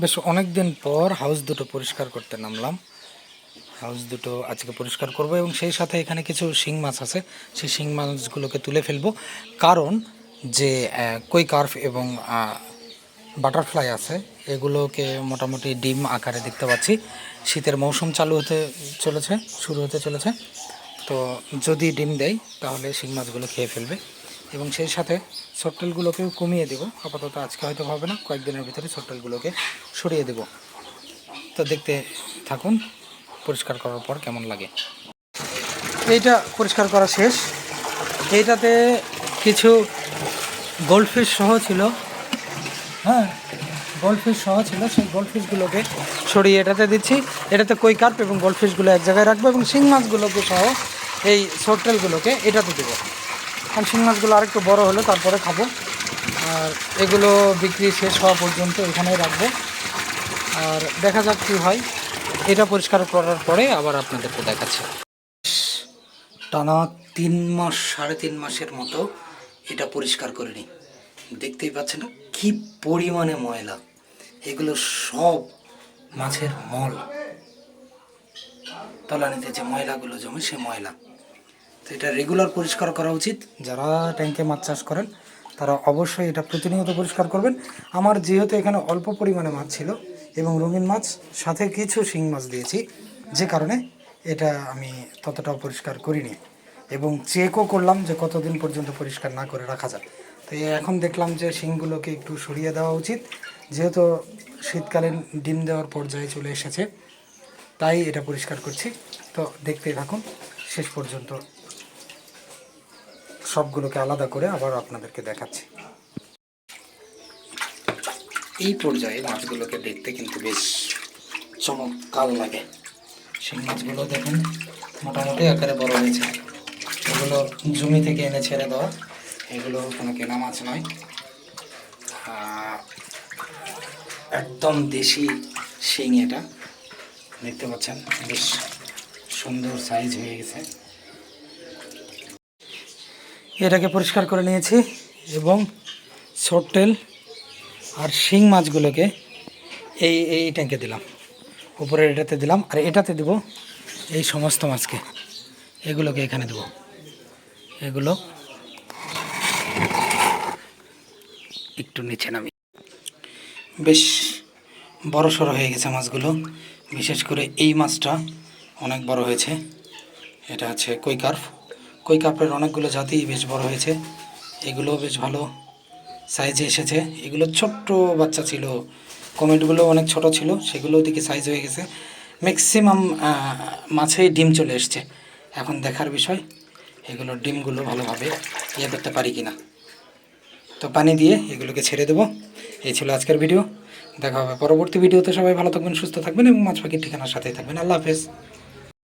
বেশ অনেক দিন পর হাউস দুটো পরিষ্কার করতে নামলাম। হাউস দুটো আজকে পরিষ্কার করব এবং সেই সাথে এখানে কিছু শিং মাছ আছে। সেই শিং মাছগুলোকে তুলে ফেলব। কারণ যে কই কার্ফ এবং বাটারফ্লাই আছে, এগুলোকে মোটামুটি ডিম আকারে দেখতে পাচ্ছি। শীতের মৌসুম চালু হতে চলেছে, শুরু হতে চলেছে। তো যদি ডিম দেয়, তাহলে শিং মাছগুলো খেয়ে ফেলবে। এবং সেই সাথে সট্টেলগুলোকেও কমিয়ে দেবো। আপাতত আজকে হয়তো হবে না, কয়েকদিনের ভিতরে সট্টেলগুলোকে সরিয়ে দেবো। তো দেখতে থাকুন, পরিষ্কার করার পর কেমন লাগে। এইটা পরিষ্কার করা শেষ। এইটাতে কিছু গোল্ডফিশ সহ ছিল। হ্যাঁ গোল্ডফিশ সহ ছিল। সেই গোল্ডফিশগুলোকে সরিয়ে এটাতে দিচ্ছি। এটাতে কই কার্প এবং গোল্ডফিশগুলো এক জায়গায় রাখব এবং শিং মাছগুলোকে সহ এই সোট্টেলগুলোকে এটাতে দেবো। কারণ শিং মাছগুলো আরেকটু বড় হলে তারপরে খাব। আর এগুলো বিক্রি শেষ হওয়া পর্যন্ত এখানেই রাখব। আর দেখা যাক কী হয়। এটা পরিষ্কার করার পরে আবার আপনাদেরকে দেখাচ্ছি। টানা তিন মাস, সাড়ে তিন মাসের মতো এটা পরিষ্কার করে নিই দেখতেই পাচ্ছেন না, কি পরিমাণে ময়লা। এগুলো সব মাছের মল। তলানিতে যে ময়লাগুলো জমে সে ময়লা। তো এটা রেগুলার পরিষ্কার করা উচিত। যারা ট্যাঙ্কে মাছ চাষ করেন, তারা অবশ্যই এটা প্রতিনিয়ত পরিষ্কার করবেন। আমার যেহেতু এখানে অল্প পরিমাণে মাছ ছিল এবং রঙিন মাছ, সাথে কিছু শিং মাছ দিয়েছি, যে কারণে এটা আমি ততটাও পরিষ্কার করিনি। এবং চেকও করলাম যে কতদিন পর্যন্ত পরিষ্কার না করে রাখা যায়। তো এখন দেখলাম যে শিংগুলোকে একটু সরিয়ে দেওয়া উচিত। যেহেতু শীতকালীন ডিম দেওয়ার পর্যায়ে চলে এসেছে, তাই এটা পরিষ্কার করছি। তো দেখতেই থাকুন, শেষ পর্যন্ত সবগুলোকে আলাদা করে আবার আপনাদেরকে দেখাচ্ছি। এই পর্যায়ে মাছগুলোকে দেখতে কিন্তু বেশ চমৎকার লাগে। সেই মাছগুলো দেখুন, মোটামুটি আকারে বড় হয়েছে। এগুলো জমি থেকে এনে ছেড়ে দেওয়া। এগুলো কোনো কেনা মাছ নয়। একদম দেশি শিং এটা। দেখতে পাচ্ছেন, বেশ সুন্দর সাইজ হয়ে গেছে। এটাকে পরিষ্কার করে নিয়েছি এবং সোটেল আর শিং মাছগুলোকে এই এই ট্যাঙ্কে দিলাম। উপরের এটাতে দিলাম আর এটাতে দেব এই সমস্ত মাছকে। এগুলোকে এখানে দেব। এগুলো একটু নিচে নামি। বেশ বড় সড়ো হয়ে গেছে মাছগুলো। বিশেষ করে এই মাছটা অনেক বড় হয়েছে। এটা হচ্ছে কৈকার্ফ কৈকার্ফের অনেকগুলো জাতি বেশ বড় হয়েছে। এগুলো বেশ ভালো সাইজে এসেছে। এগুলো ছোট্ট বাচ্চা ছিল। কমেটগুলো অনেক ছোট ছিল। সেগুলো দিকে সাইজ হয়ে গেছে। ম্যাক্সিমাম মাছেই ডিম চলে এসছে। এখন দেখার বিষয়, এগুলো ডিমগুলো ভালোভাবে ইয়ে করতে পারি কিনা। তো পানি দিয়ে এগুলোকে ছেড়ে দেবো। এই ছিল আজকের ভিডিও দেখা হবে পরবর্তী ভিডিওতে সবাই ভালো থাকবেন, সুস্থ থাকবেন এবং মাছ পাখির ঠিকানার সাথেই থাকবেন। আল্লাহ হাফেজ।